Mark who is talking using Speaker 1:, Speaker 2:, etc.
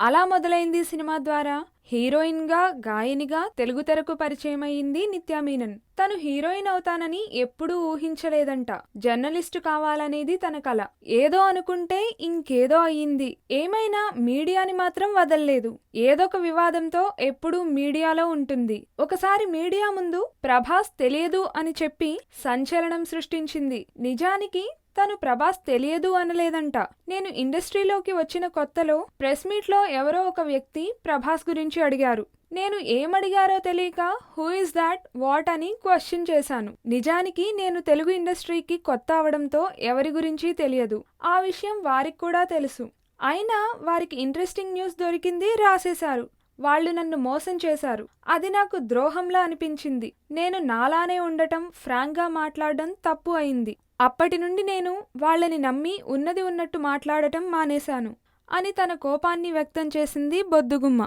Speaker 1: అలా మొదలైంది సినిమా ద్వారా? హీరోయిన్గా గాయనిగా తెలుగు తెరకు పరిచయం అయింది నిత్యా మీనన్. తను హీరోయిన్ అవుతానని ఎప్పుడూ ఊహించలేదంట. జర్నలిస్టు కావాలనేది తన కల. ఏదో అనుకుంటే ఇంకేదో అయ్యింది. ఏమైనా మీడియాని మాత్రం వదల్లేదు. ఏదొక వివాదంతో ఎప్పుడూ మీడియాలో ఉంటుంది. ఒకసారి మీడియా ముందు ప్రభాస్ తెలియదు అని చెప్పి సంచలనం సృష్టించింది. నిజానికి తను ప్రభాస్ తెలియదు అనలేదంట. నేను ఇండస్ట్రీలోకి వచ్చిన కొత్తలో ప్రెస్ మీట్లో ఎవరో ఒక వ్యక్తి ప్రభాస్ గురించి గురించి అడిగారు. నేను ఏమడిగారో తెలియక హూ ఇస్ దాట్ వాట్ అని క్వశ్చన్ చేశాను. నిజానికి నేను తెలుగు ఇండస్ట్రీకి కొత్త అవడంతో ఎవరి గురించి తెలియదు. ఆ విషయం వారికి కూడా తెలుసు. అయినా వారికి ఇంట్రెస్టింగ్ న్యూస్ దొరికింది రాసేశారు. వాళ్ళు నన్ను మోసం చేశారు. అది నాకు ద్రోహంలా అనిపించింది. నేను నాలానే ఉండటం ఫ్రాంక్గా మాట్లాడడం తప్పు అయింది. అప్పటి నుండి నేను వాళ్ళని నమ్మి ఉన్నది ఉన్నట్టు మాట్లాడటం మానేశాను. అని తన కోపాన్ని వ్యక్తం చేసింది బొద్దుగుమ్మ.